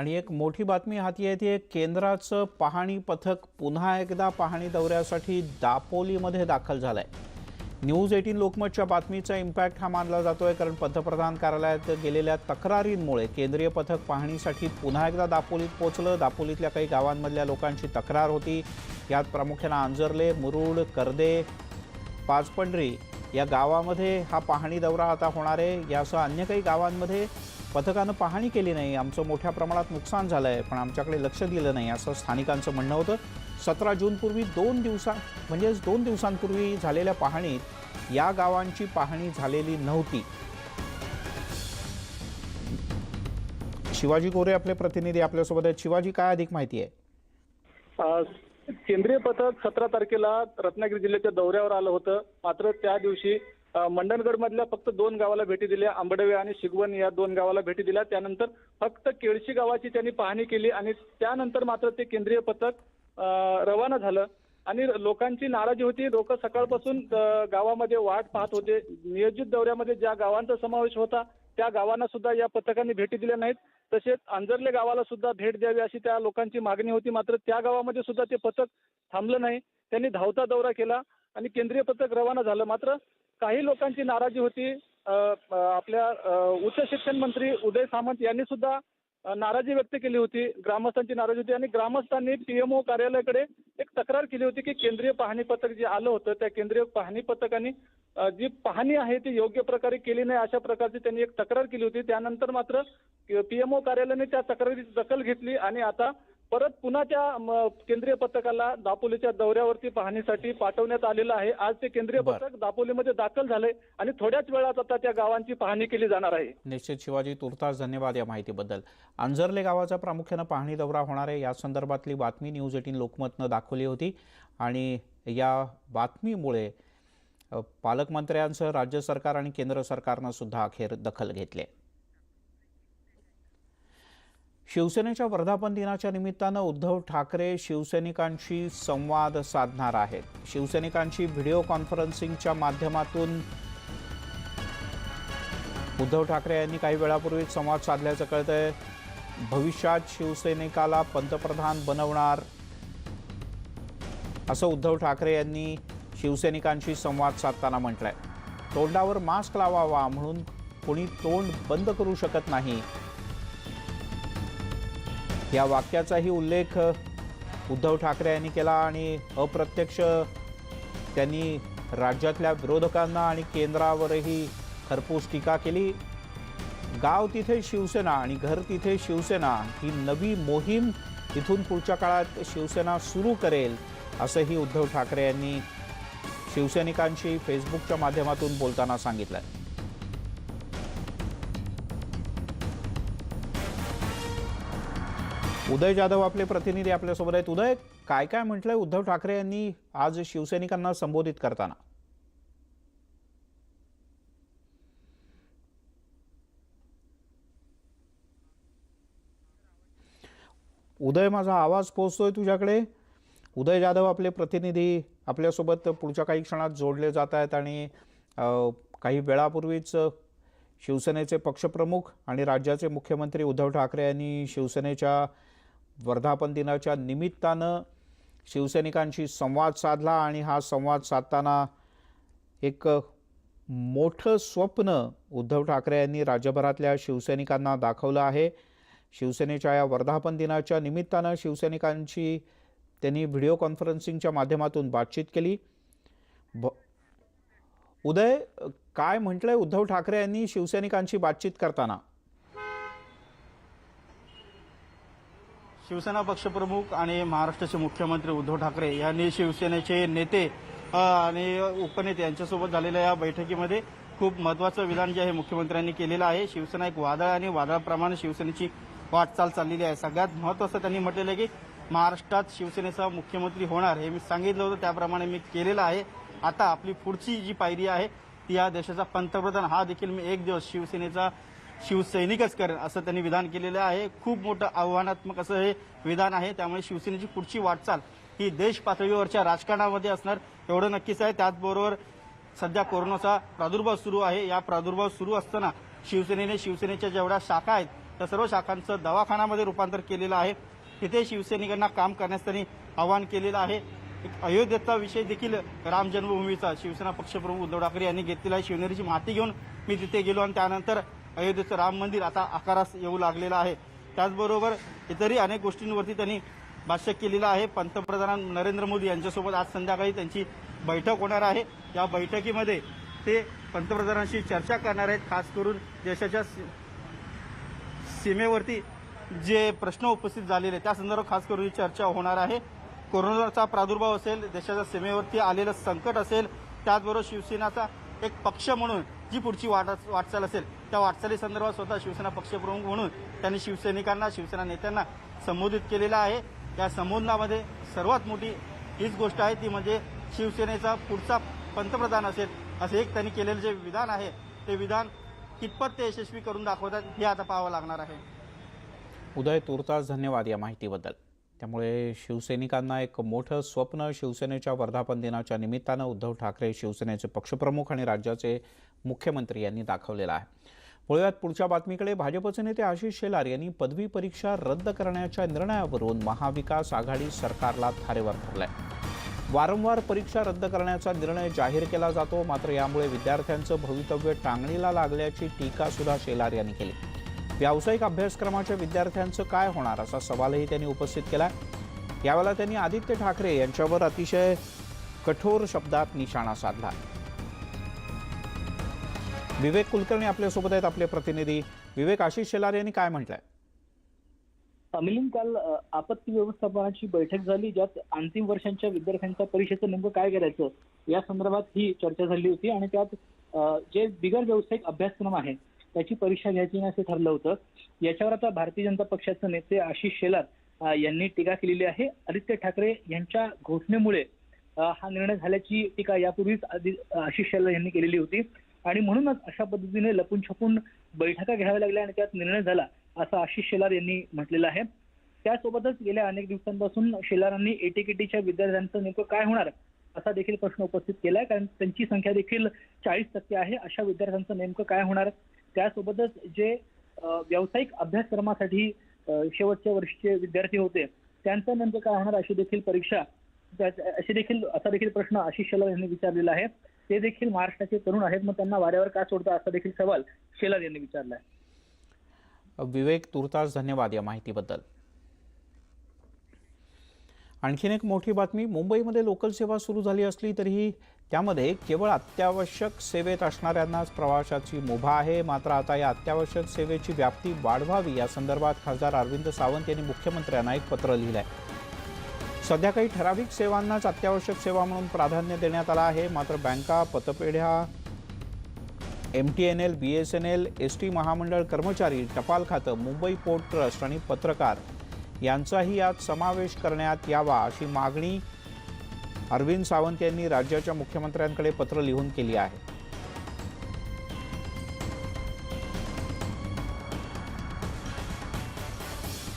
आणि एक मोठी बातमी हाती येते केंद्राचं पाहणी पथक पुन्हा एकदा पाहणी दौऱ्यासाठी दापोलीमध्ये दाखल झालंय. न्यूज एटीन लोकमतच्या बातमीचा इम्पॅक्ट हा मानला जातो आहे कारण पंतप्रधान कार्यालयात गेलेल्या तक्रारींमुळे केंद्रीय पथक पाहणीसाठी पुन्हा एकदा दापोलीत पोचलं दापोलीतल्या काही गावांमधल्या लोकांची तक्रार होती. यात प्रामुख्यानं आंजर्ले मुरुड कर्दे पाचपंढरी या गावामध्ये हा पाहणी दौरा आता होणार आहे. यासह अन्य काही गावांमध्ये पथकानं पाहणी केली नाही. आमचं मोठ्या प्रमाणात नुकसान झालं आहे पण आमच्याकडे लक्ष दिलं नाही असं स्थानिकांचं म्हणणं होतं. सतरा जूनपूर्वी दोन दिवसा म्हणजेच दोन दिवसांपूर्वी झालेल्या पाहणीत या गावांची पाहणी झालेली नव्हती. शिवाजी गोरे आपले प्रतिनिधी आपल्यासोबत आहेत. शिवाजी काय अधिक माहिती आहे? केंद्रीय पथक सतरा तारखेला रत्नागिरी जिल्ह्याच्या दौऱ्यावर आलं होतं. मात्र त्या दिवशी मंडणगडमधल्या फक्त दोन गावाला भेटी दिल्या. आंबडवे आणि शिगवण या दोन गावाला भेटी दिल्या. त्यानंतर फक्त केळशी गावाची त्यांनी पाहणी केली आणि त्यानंतर मात्र ते केंद्रीय पथक रवाना झालं. आणि लोकांची नाराजी होती. लोक सकाळपासून गावामध्ये वाट पाहत होते. नियोजित दौऱ्यामध्ये ज्या गावांचा समावेश होता त्या गावांना सुद्धा या पथकाने भेटी दिल्या नाहीत. तसेच आंजर्ले गावाला सुद्धा भेट द्यावी अशी त्या लोकांची मागणी होती. मात्र त्या गावामध्ये सुद्धा ते पथक थांबलं नाही. त्यांनी धावता दौरा केला आणि केंद्रीय पथक रवाना झालं. मात्र काही लोकांची नाराजी होती. आपल्या उच्च शिक्षण मंत्री उदय सामंत यांनी सुद्धा नाराजी व्यक्त केली होती. ग्रामस्थांची नाराजी होती आणि ग्रामस्थांनी पीएमओ कार्यालयाकडे एक तक्रार केली होती की केंद्रीय पाहणी पथक जे आलं होतं त्या केंद्रीय पाहणी पथकाने जी पाहणी आहे ती योग्य प्रकारे केली नाही अशा प्रकारची त्यांनी एक तक्रार केली होती. त्यानंतर मात्र पीएमओ कार्यालयाने त्या तक्रारीची दखल घेतली आणि आता परत पुन्हा त्या केंद्रीय पथकाला दापोलीच्या दौऱ्यावरती पाहणीसाठी पाठवण्यात आलेलं आहे. आज ते केंद्रीय. पथक दापोलीमध्ये दाखल झालंय आणि थोड्याच वेळात आता त्या गावांची पाहणी केली जाणार आहे. निश्चित. शिवाजी तुर्तास धन्यवाद या माहितीबद्दल. आंजर्ले गावाचा प्रामुख्यानं पाहणी दौरा होणार आहे. या संदर्भातली बातमी न्यूज एटीन लोकमतनं दाखवली होती. आणि या बातमीमुळे पालकमंत्र्यांसह राज्य सरकार आणि केंद्र सरकारनं सुद्धा अखेर दखल घेतली. शिवसेनेच्या वर्धापन दिनाच्या निमित्तानं उद्धव ठाकरे शिवसैनिकांशी संवाद साधणार आहेत. शिवसैनिकांशी व्हिडिओ कॉन्फरन्सिंगच्या माध्यमातून उद्धव ठाकरे यांनी काही वेळापूर्वीच संवाद साधल्याचं कळतंय. भविष्यात शिवसैनिकाला पंतप्रधान बनवणार असं उद्धव ठाकरे यांनी शिवसैनिकांशी संवाद साधताना म्हटलंय. तोंडावर मास्क लावावा म्हणून कोणी तोंड बंद करू शकत नाही या वाक्याचाही उल्लेख उद्धव ठाकरे यांनी केला आणि अप्रत्यक्ष त्यांनी राज्यातल्या विरोधकांना आणि केंद्रावरही खरपूस टीका केली. गाव तिथे शिवसेना आणि घर तिथे शिवसेना ही नवी मोहीम इथून पुढच्या काळात शिवसेना सुरू करेल असंही उद्धव ठाकरे यांनी शिवसैनिकांशी फेसबुकच्या माध्यमातून बोलताना सांगितलं उदय जाधव आपले प्रतिनिधी आपल्यासोबत आहेत. उदय काय काय म्हटलंय? उद्धव ठाकरे यांनी आज शिवसैनिकांना संबोधित करताना. उदय माझा आवाज पोहोचतोय तुझ्याकडे? उदय जाधव आपले प्रतिनिधी आपल्यासोबत पुढच्या काही क्षणात जोडले जात आहेत आणि काही वेळापूर्वीच शिवसेनेचे पक्षप्रमुख आणि राज्याचे मुख्यमंत्री उद्धव ठाकरे यांनी शिवसेनेच्या वर्धापन दिनाच्या निमित्तानं शिवसैनिकांशी संवाद साधला आणि हा संवाद साधताना एक मोठं स्वप्न उद्धव ठाकरे यांनी राज्यभरातल्या शिवसैनिकांना दाखवलं आहे. शिवसेनेच्या या वर्धापन दिनाच्या निमित्तानं शिवसैनिकांची त्यांनी व्हिडिओ कॉन्फरन्सिंगच्या माध्यमातून बातचीत केली. भ उदय काय म्हटलंय उद्धव ठाकरे यांनी शिवसैनिकांशी बातचीत करताना? शिवसेना पक्षप्रमुख आणि महाराष्ट्राचे मुख्यमंत्री उद्धव ठाकरे यांनी शिवसेनेचे नेते आणि उपनेते यांच्यासोबत झालेल्या या बैठकीमध्ये खूप महत्वाचं विधान जे आहे मुख्यमंत्र्यांनी केलेलं आहे. शिवसेना एक वादळ आणि वादळाप्रमाणे शिवसेनेची वाटचाल चाललेली आहे. सगळ्यात महत्वाचं त्यांनी म्हटलेलं आहे की महाराष्ट्रात शिवसेनेचा मुख्यमंत्री होणार हे मी सांगितलं होतं त्याप्रमाणे मी केलेलं आहे. आता आपली पुढची जी पायरी आहे ती या देशाचा पंतप्रधान हा देखील मी एक दिवस शिवसेनेचा शिवसैनिकच करेन असं त्यांनी विधान केलेलं आहे. खूप मोठं आव्हानात्मक असं हे विधान आहे. त्यामुळे शिवसेनेची पुढची वाटचाल ही देश पातळीवरच्या राजकारणामध्ये असणार एवढं नक्कीच आहे. त्याचबरोबर सध्या कोरोनाचा प्रादुर्भाव सुरू आहे. या प्रादुर्भाव सुरू असताना शिवसेनेने शिवसेनेच्या जेवढ्या शाखा आहेत त्या सर्व शाखांचं दवाखान्यामध्ये रूपांतर केलेलं आहे. तिथे शिवसैनिकांना काम करण्यास त्यांनी आवाहन केलेलं आहे. एक अयोध्येचा विषय देखील राम जन्मभूमीचा शिवसेना पक्षप्रमुख उद्धव ठाकरे यांनी घेतलेला आहे. शिवनेरीची माती घेऊन मी तिथे गेलो आणि त्यानंतर अयोध्येचं राम मंदिर आता आकारास येऊ लागलेलं आहे. त्याचबरोबर इतरही अनेक गोष्टींवरती त्यांनी भाष्य केलेलं आहे. पंतप्रधान नरेंद्र मोदी यांच्यासोबत आज संध्याकाळी त्यांची बैठक होणार आहे. या बैठकीमध्ये ते पंतप्रधानांशी चर्चा करणार आहेत. खास करून देशाच्या सी- सीमेवरती जे प्रश्न उपस्थित झालेले त्या संदर्भात खास करून ही चर्चा होणार आहे. कोरोनाचा प्रादुर्भाव असेल देशाच्या सीमेवरती आलेलं संकट असेल त्याचबरोबर शिवसेनाचा एक पक्ष म्हणून जी पुढची वाट वाटचाल असेल त्या वाटचाली संदर्भात स्वतः शिवसेना पक्षप्रमुख म्हणून त्यांनी शिवसैनिकांना शिवसेना नेत्यांना संबोधित केलेलं आहे. या संबोधनामध्ये सर्वात मोठी हीच गोष्ट आहे ती म्हणजे शिवसेनेचा पुढचा पंतप्रधान असेल असे एक त्यांनी केलेलं जे विधान आहे ते विधान कितपत ते यशस्वी करून दाखवतात हे आता पाहावं लागणार आहे. उदय तुर्तास धन्यवाद या माहितीबद्दल. त्यामुळे शिवसैनिकांना एक मोठं स्वप्न शिवसेनेच्या वर्धापन दिनाच्या निमित्तानं उद्धव ठाकरे शिवसेनेचे पक्षप्रमुख आणि राज्याचे मुख्यमंत्री यांनी दाखवलेला आहे. वळूयात पुढच्या बातमीकडे भाजपचे नेते आशिष शेलार यांनी पदवी परीक्षा रद्द करण्याच्या निर्णयावरून महाविकास आघाडी सरकारला थारेवर धरलंय. वारंवार परीक्षा रद्द करण्याचा निर्णय जाहीर केला जातो मात्र यामुळे विद्यार्थ्यांचं भवितव्य टांगणीला लागल्याची टीका सुद्धा शेलार यांनी केली. व्यावसायिक अभ्यासक्रमाच्या विद्यार्थ्यांचं काय होणार असा सवालही त्यांनी उपस्थित केला यावेळेला त्यांनी आदित्य ठाकरे यांच्यावर अतिशय कठोर शब्दात निशाणा साधला. विवेक कुलकर्णी आपल्यासोबत आहेत आपले प्रतिनिधी. विवेक आशिष शेलार यांनी काय म्हटलंय? मिलिंद काल आपत्ती व्यवस्थापनाची बैठक झाली ज्यात अंतिम वर्षांच्या विद्यार्थ्यांच्या परीक्षेचं नेमकं काय करायचं या संदर्भात ही चर्चा झाली होती. आणि त्यात जे बिगर व्यावसायिक अभ्यासक्रम आहे त्याची परीक्षा घ्यायची नाही असं ठरलं होतं. याच्यावर आता भारतीय जनता पक्षाचे नेते आशिष शेलार यांनी टीका केलेली आहे. आदित्य ठाकरे यांच्या घोषणेमुळे हा निर्णय झाल्याची टीका यापूर्वीच आशिष शेलार यांनी केलेली होती. आणि म्हणूनच अशा पद्धतीने लपून छपून बैठका घ्याव्या लागल्या आणि त्यात निर्णय झाला असं आशिष शेलार यांनी म्हटलेलं आहे. त्यासोबतच गेल्या अनेक दिवसांपासून शेलारांनी एटीकेटीच्या विद्यार्थ्यांचं नेमकं काय होणार असा देखील प्रश्न उपस्थित केलाय. कारण त्यांची संख्या देखील चाळीस टक्के आहे. अशा विद्यार्थ्यांचं नेमकं काय होणार? त्यासोबतच जे व्यावसायिक अभ्यासक्रमासाठी शेवटच्या वर्षीचे विद्यार्थी होते त्यांचं नेमकं काय होणार अशी देखील परीक्षा अशी देखील असा देखील प्रश्न आशिष शेलार यांनी विचारलेला आहे. ते देखील महाराष्ट्राचे तरुण आहेत मग त्यांना वाऱ्यावर का सोडता असा देखील सवाल शेलार यांनी विचारला आहे. विवेक तुर्तास धन्यवाद या माहितीबद्दल. आणखीन एक मोठी बातमी मुंबईमध्ये लोकल सेवा सुरू झाली असली तरीही त्यामध्ये केवळ अत्यावश्यक सेवेत असणाऱ्यांनाच प्रवाशाची मुभा आहे. मात्र आता या अत्यावश्यक सेवेची व्याप्ती वाढवावी या संदर्भात खासदार अरविंद सावंत यांनी मुख्यमंत्र्यांना एक पत्र लिहिलं आहे सध्या काही ठराविक सेवांनाच अत्यावश्यक सेवा म्हणून प्राधान्य देण्यात आलं आहे. मात्र बँका पतपेढ्या M T N L B S N L S T महामंडळ कर्मचारी टपाल खातं मुंबई पोर्ट ट्रस्ट आणि पत्रकार यांचाही यात समावेश करण्यात यावा अशी मागणी अरविंद सावंत यांनी राज्याच्या मुख्यमंत्र्यांकडे पत्र लिहून केली आहे.